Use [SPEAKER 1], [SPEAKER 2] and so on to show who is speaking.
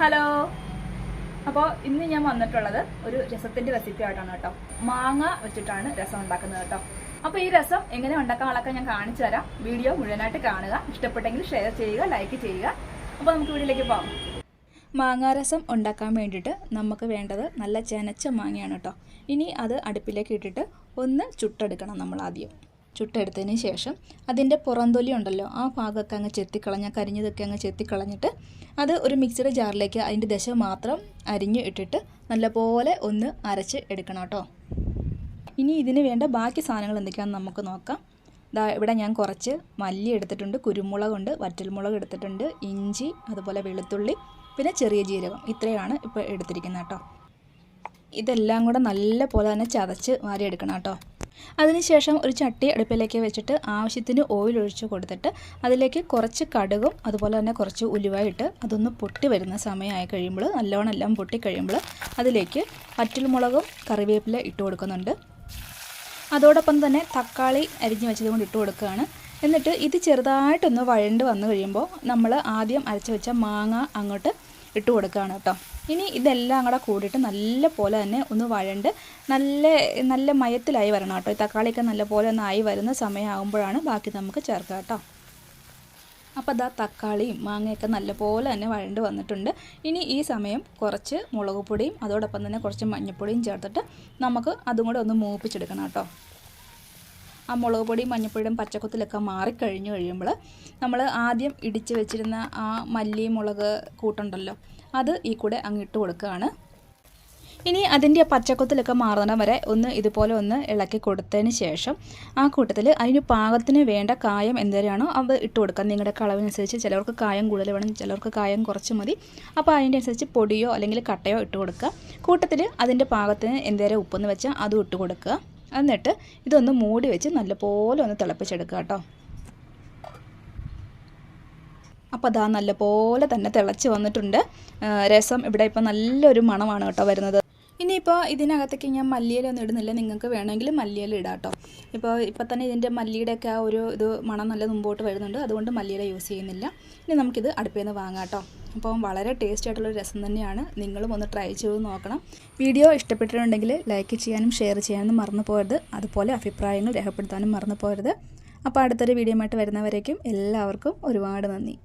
[SPEAKER 1] Hello അപ്പോൾ ഇന്ന് ഞാൻ വന്നിട്ടുള്ളത് ഒരു രസത്തിന്റെ റെസിപ്പി ആയിട്ടാണ് കേട്ടോ. മാങ്ങ വെച്ചിട്ടാണ് രസം ഉണ്ടാക്കുന്നത് കേട്ടോ. അപ്പോൾ ഈ രസം എങ്ങനെ ഉണ്ടാക്കാനുള്ള ഞാൻ കാണിച്ചു തരാം. വീഡിയോ മുഴുവനായിട്ട് കാണുക. ഇഷ്ടപ്പെട്ടെങ്കിൽ ഷെയർ ചെയ്യുക ലൈക്ക് ചെയ്യുക. അപ്പോൾ നമുക്ക് വീഡിയോയിലേക്ക് പോകാം മാങ്ങാരസം ഉണ്ടാക്കാൻ വേണ്ടിയിട്ട് നമുക്ക് വേണ്ടത് നല്ല ചെനച്ച മാങ്ങയാണ് കേട്ടോ. ഇനി അത് അടുപ്പിലേക്ക് ഇട്ടിട്ട് ഒന്ന് ചുട്ടെടുക്കണം നമ്മൾ ആദ്യം. ചുട്ടെടുത്തതിന് ശേഷം അതിന്റെ പുറന്തൊലി ഉണ്ടല്ലോ ആ ഭാഗമൊക്കെ അങ്ങ് ചെത്തിക്കളഞ്ഞ കരിഞ്ഞതൊക്കെ അങ്ങ് ചെത്തിക്കളഞ്ഞിട്ട് അത് ഒരു മിക്സിയുടെ ജാറിലേക്ക് അതിന്റെ ദശ മാത്രം അരിഞ്ഞ് ഇട്ടിട്ട് നല്ലപോലെ ഒന്ന് അരച്ച് എടുക്കണം കേട്ടോ. ഇനി ഇതിന് വേണ്ട ബാക്കി സാധനങ്ങൾ എന്തൊക്കെയാണെന്ന് നമുക്ക് നോക്കാം. ദാ ഇവിടെ ഞാൻ കുറച്ച് മല്ലി എടുത്തിട്ടുണ്ട് കുരുമുളകുണ്ട് വറ്റൽമുളക് എടുത്തിട്ടുണ്ട് ഇഞ്ചി അതുപോലെ വെളുത്തുള്ളി പിന്നെ ചെറിയ ജീരകം. ഇത്രയാണ് ഇപ്പോൾ എടുത്തിരിക്കുന്നത് കേട്ടോ. ഇതെല്ലാം കൂടെ നല്ല പോലെ തന്നെ ചതച്ച് വാരിയെടുക്കണം കേട്ടോ. അതിനുശേഷം ഒരു ചട്ടി അടുപ്പിലേക്ക് വെച്ചിട്ട് ആവശ്യത്തിന് ഓയിൽ ഒഴിച്ച് കൊടുത്തിട്ട് അതിലേക്ക് കുറച്ച് കടുകും അതുപോലെ തന്നെ കുറച്ച് ഉലുവായിട്ട് അതൊന്ന് പൊട്ടി വരുന്ന സമയമായി കഴിയുമ്പോൾ നല്ലോണം എല്ലാം പൊട്ടി കഴിയുമ്പോൾ അതിലേക്ക് വറ്റൽമുളകും കറിവേപ്പില ഇട്ട് കൊടുക്കുന്നുണ്ട്. അതോടൊപ്പം തന്നെ തക്കാളി അരിഞ്ഞ് വെച്ചത് കൊണ്ട് ഇട്ട് കൊടുക്കുകയാണ്. എന്നിട്ട് ഇത് ചെറുതായിട്ടൊന്ന് വഴണ്ട് വന്നു കഴിയുമ്പോൾ നമ്മൾ ആദ്യം അരച്ച് വെച്ച മാങ്ങ അങ്ങോട്ട് ഇട്ട് കൊടുക്കുകയാണ് കേട്ടോ. ഇനി ഇതെല്ലാം കൂടെ കൂടിയിട്ട് നല്ല പോലെ തന്നെ ഒന്ന് വഴണ്ട് നല്ല നല്ല മയത്തിലായി വരണം കേട്ടോ. ഈ തക്കാളിയൊക്കെ നല്ല പോലെ ഒന്ന് ആയി വരുന്ന സമയമാകുമ്പോഴാണ് ബാക്കി നമുക്ക് ചേർക്കുക കേട്ടോ. അപ്പോൾ അതാ തക്കാളിയും മാങ്ങയൊക്കെ നല്ലപോലെ തന്നെ വഴണ്ട് വന്നിട്ടുണ്ട്. ഇനി ഈ സമയം കുറച്ച് മുളക് പൊടിയും അതോടൊപ്പം തന്നെ കുറച്ച് മഞ്ഞൾപ്പൊടിയും ചേർത്തിട്ട് നമുക്ക് അതും കൂടെ ഒന്ന് മൂപ്പിച്ചെടുക്കണം കേട്ടോ. ആ മുളക് പൊടിയും മഞ്ഞൾപ്പൊടിയും പച്ചക്കുത്തിലൊക്കെ മാറിക്കഴിഞ്ഞു കഴിയുമ്പോൾ നമ്മൾ ആദ്യം ഇടിച്ച് വെച്ചിരുന്ന ആ മല്ലി മുളക് കൂട്ടുണ്ടല്ലോ അത് ഈ കൂടെ അങ്ങ് ഇട്ട് കൊടുക്കുകയാണ്. ഇനി അതിന്റെ പച്ചക്കുത്തിലൊക്കെ മാറുന്നിടം വരെ ഒന്ന് ഇതുപോലെ ഒന്ന് ഇളക്കി കൊടുത്തതിന് ശേഷം ആ കൂട്ടത്തിൽ അതിന് പാകത്തിന് വേണ്ട കായം എന്തരാണോ അത് ഇട്ട് കൊടുക്കുക. നിങ്ങളുടെ കളവിനനുസരിച്ച് ചിലവർക്ക് കായം കൂടുതൽ വേണം ചിലവർക്ക് കായം കുറച്ച് മതി. അപ്പോൾ അതിന്റെ അനുസരിച്ച് പൊടിയോ അല്ലെങ്കിൽ കട്ടയോ ഇട്ട് കൊടുക്കുക. കൂട്ടത്തിൽ അതിന്റെ പാകത്തിന് എന്തേരം ഉപ്പെന്ന് വെച്ചാൽ അതും ഇട്ട് കൊടുക്കുക. എന്നിട്ട് ഇതൊന്ന് മൂടി വെച്ച് നല്ലപോലെ ഒന്ന് തിളപ്പിച്ചെടുക്കുക കേട്ടോ. അപ്പോൾ അതാ നല്ലപോലെ തന്നെ തിളച്ച് വന്നിട്ടുണ്ട്. രസം ഇവിടെ ഇപ്പം നല്ലൊരു മണമാണ് കേട്ടോ വരുന്നത്. ഇനിയിപ്പോൾ ഇതിനകത്തേക്ക് ഞാൻ മല്ലിയിലൊന്നും ഇടുന്നില്ല. നിങ്ങൾക്ക് വേണമെങ്കിൽ മല്ലിയില ഇടാം കേട്ടോ ഇപ്പോൾ ഇപ്പോൾ തന്നെ ഇതിന്റെ മല്ലിയുടെയൊക്കെ ആ ഒരു ഇത് മണം നല്ല മുമ്പോട്ട് വരുന്നുണ്ട്. അതുകൊണ്ട് മല്ലിയില യൂസ് ചെയ്യുന്നില്ല. ഇനി നമുക്കിത് അടുപ്പിൽ നിന്ന് വാങ്ങാം കേട്ടോ അപ്പം വളരെ ടേസ്റ്റ് ആയിട്ടുള്ള രസം തന്നെയാണ്. നിങ്ങളും ഒന്ന് ട്രൈ ചെയ്ത് നോക്കണം. വീഡിയോ ഇഷ്ടപ്പെട്ടിട്ടുണ്ടെങ്കിൽ ലൈക്ക് ചെയ്യാനും ഷെയർ ചെയ്യാനും മറന്നു പോകരുത്. അതുപോലെ അഭിപ്രായങ്ങൾ രേഖപ്പെടുത്താനും മറന്നു പോകരുത്. അപ്പോൾ അടുത്തൊരു വീഡിയോ ആയിട്ട് വരുന്നവരേക്കും എല്ലാവർക്കും ഒരുപാട് നന്ദി.